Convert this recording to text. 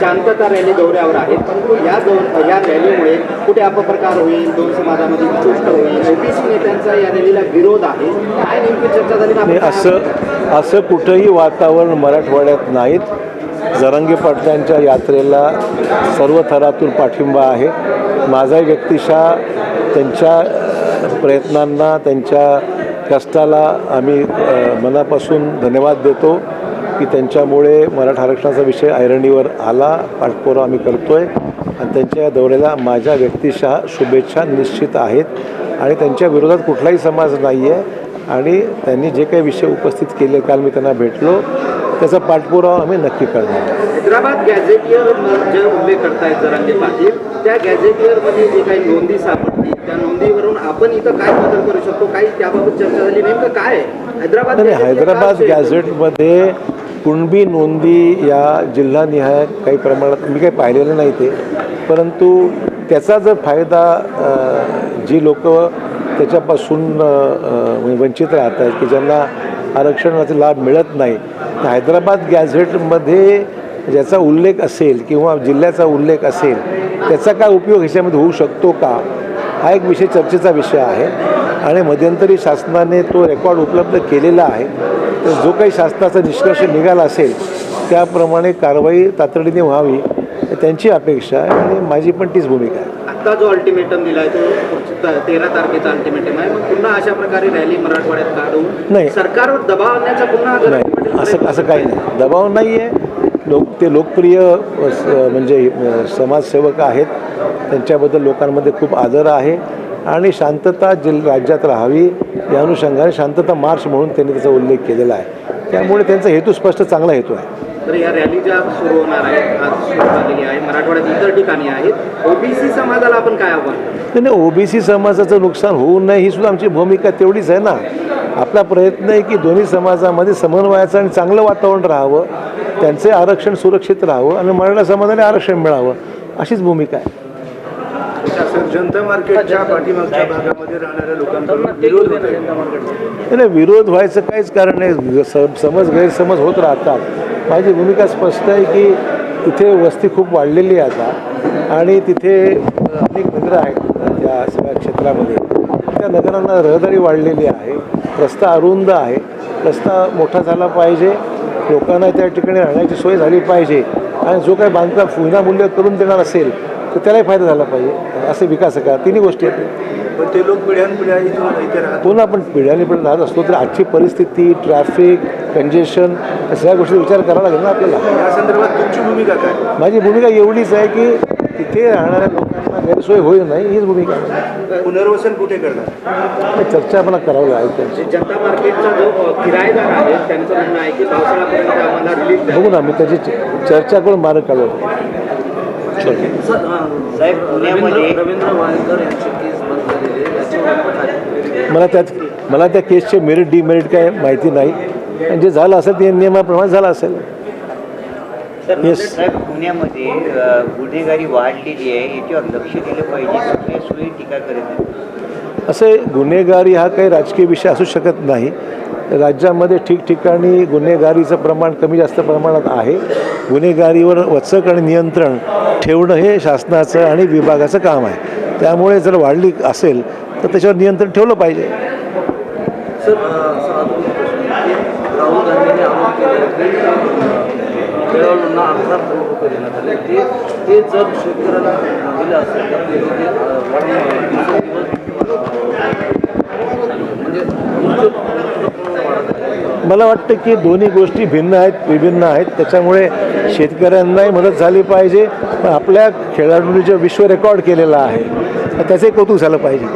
शांतता रॅली दौऱ्यावर आहेत. परंतु या दौ या रॅलीमुळे कुठे अपप्रकार होईल दोन समाजामध्ये गोष्ट होईल? ओबीसी नेत्यांचा या रॅलीला विरोध आहे. काय नेमकी चर्चा झाली असं असं कुठंही वातावरण मराठवाड्यात नाहीत. जरंगे पाटलांच्या यात्रेला सर्व थरातून पाठिंबा आहे. माझाही व्यक्तिशः त्यांच्या प्रयत्नांना त्यांच्या कष्टाला आम्ही मनापासून धन्यवाद देतो. की त्यांच्यामुळे मराठा आरक्षणाचा विषय ऐरणीवर आला पाठपुरावा आम्ही करतो आहे आणि त्यांच्या या दौऱ्याला माझ्या व्यक्तिशः शुभेच्छा निश्चित आहेत. आणि त्यांच्या विरोधात कुठलाही समाज नाही आहे आणि त्यांनी जे काही विषय उपस्थित केले काल मी त्यांना भेटलो त्याचा पाठपुरावा आम्ही नक्की करणार. हैदराबाद गॅझेटियर जे उल्लेख करतायत जरांगे पाटील त्या गॅझेटियरमध्ये जे काही नोंदी सापडतील त्या नोंदीवरून आपण इथं काय बदल करू शकतो? काही त्याबाबत चर्चा झाली. नेमकं काय? हैदराबाद हैदराबाद गॅझेटमध्ये कुणबी नोंदी या जिल्हानिहाय काही प्रमाणात मी काही पाहिलेलं नाही ते. परंतु त्याचा जर फायदा जी लोक त्याच्यापासून म्हणजे वंचित राहत आहेत की ज्यांना आरक्षणाचा लाभ मिळत नाही तर हैदराबाद गॅझेटमध्ये ज्याचा उल्लेख असेल किंवा जिल्ह्याचा उल्लेख असेल त्याचा काय उपयोग ह्याच्यामध्ये होऊ शकतो का? हा एक विषय चर्चेचा विषय आहे. आणि मध्यंतरी शासनाने तो रेकॉर्ड उपलब्ध केलेला आहे. तर जो काही शासनाचा निष्कर्ष निघाला असेल त्याप्रमाणे कारवाई तातडीने व्हावी त्यांची अपेक्षा आहे आणि माझी पण तीच भूमिका आहे. आत्ता जो अल्टिमेटम दिलाय तो त- तेरा तारखेचा अल्टिमेटम आहे. मग पुन्हा अशा प्रकारे रॅली मराठवाड्यात काढून नाही. सरकारवर दबाव आणण्याचा पुन्हा नाही. असं असं काही नाही. दबाव नाही आहे लोक ते लोकप्रिय म्हणजे समाजसेवक आहेत. त्यांच्याबद्दल लोकांमध्ये खूप आदर आहे. आणि शांतता जिल राज्यात राहावी या अनुषंगाने शांतता मार्च म्हणून त्यांनी त्याचा उल्लेख केलेला आहे. त्यामुळे त्यांचा हेतू स्पष्ट चांगला हेतू आहे. तर या रॅली ज्या सुरू होणार आहेत आज सुरू झालेली आहे मराठवाड्यात इतर ठिकाणी आहेत ओबीसी समाजाला आपण काय आव्हान नाही नाही ओबीसी समाजाचं नुकसान होऊ नये ही सुद्धा आमची भूमिका तेवढीच आहे ना. आपला प्रयत्न आहे की दोन्ही समाजामध्ये समन्वयाचं आणि चांगलं वातावरण राहावं त्यांचे आरक्षण सुरक्षित राहावं आणि मराठा समाजाने आरक्षण मिळावं अशीच भूमिका आहे. जनता मार्केटच्या पाठीमागच्या भागामध्ये राहणाऱ्या लोकांकडून विरोध होत आहे नाही विरोध व्हायचं काहीच कारण नाही. समज गैरसमज होत राहतात. माझी भूमिका स्पष्ट आहे की तिथे वस्ती खूप वाढलेली आहे आता. आणि तिथे अनेक नगरं आहेत त्या सगळ्या क्षेत्रामध्ये. त्या नगरांना रहदारी वाढलेली आहे. रस्ता अरुंद आहे. रस्ता मोठा झाला पाहिजे. लोकांना त्या ठिकाणी राहण्याची सोय झाली पाहिजे. आणि जो काही बांधकाम विनामूल्य करून देणार असेल तर त्यालाही फायदा झाला पाहिजे. असे विकास का? तिन्ही गोष्टी आहेत. पण ते लोक पिढ्यानपिढ्या इथे राहत पुन्हा आपण पिढ्याने पिढ्या राहत असलो तर आजची परिस्थिती ट्रॅफिक कंजेशन या सगळ्या गोष्टी विचार करावा लागेल ना आपल्याला. या संदर्भात तुमची भूमिका काय? माझी भूमिका एवढीच आहे की तिथे राहणाऱ्या लोकांना गैरसोय होईल नाही हीच भूमिका आहे. पुनर्वसन कुठे करणार? चर्चा मला करावी लागेल त्यांची. जनता मार्केटचा जो किरायेदार आहे त्यांचं म्हणणं आहे की पावसाळ्यापर्यंत आम्हाला. बघू ना मी त्याची च- चर्चा करून मार्ग काढू मला त्यात मला त्या केसचे मेरिट डिमेरिट काय माहिती नाही. आणि जे झालं असेल ते नियमाप्रमाणे झालं असेल. साहेब पुण्यामध्ये गुन्हेगारी वाढलेली आहे. याच्यावर लक्ष दिलं पाहिजे. सोयी टीका करत असे गुन्हेगारी हा काही राजकीय विषय असू शकत नाही. राज्यामध्ये ठिकठिकाणी गुन्हेगारीचं प्रमाण कमी जास्त प्रमाणात आहे. गुन्हेगारीवर वचक आणि नियंत्रण ठेवणं हे शासनाचं आणि विभागाचं काम आहे. त्यामुळे जर वाढली असेल तर त्याच्यावर नियंत्रण ठेवलं पाहिजे. मला वाटतं की दोन्ही गोष्टी भिन्न आहेत विभिन्न आहेत. त्याच्यामुळे शेतकऱ्यांनाही मदत झाली पाहिजे. पण आपल्या खेळाडूंनी जे विश्व रेकॉर्ड केलेला आहे त्याचे त्याचंही कौतुक झालं पाहिजे.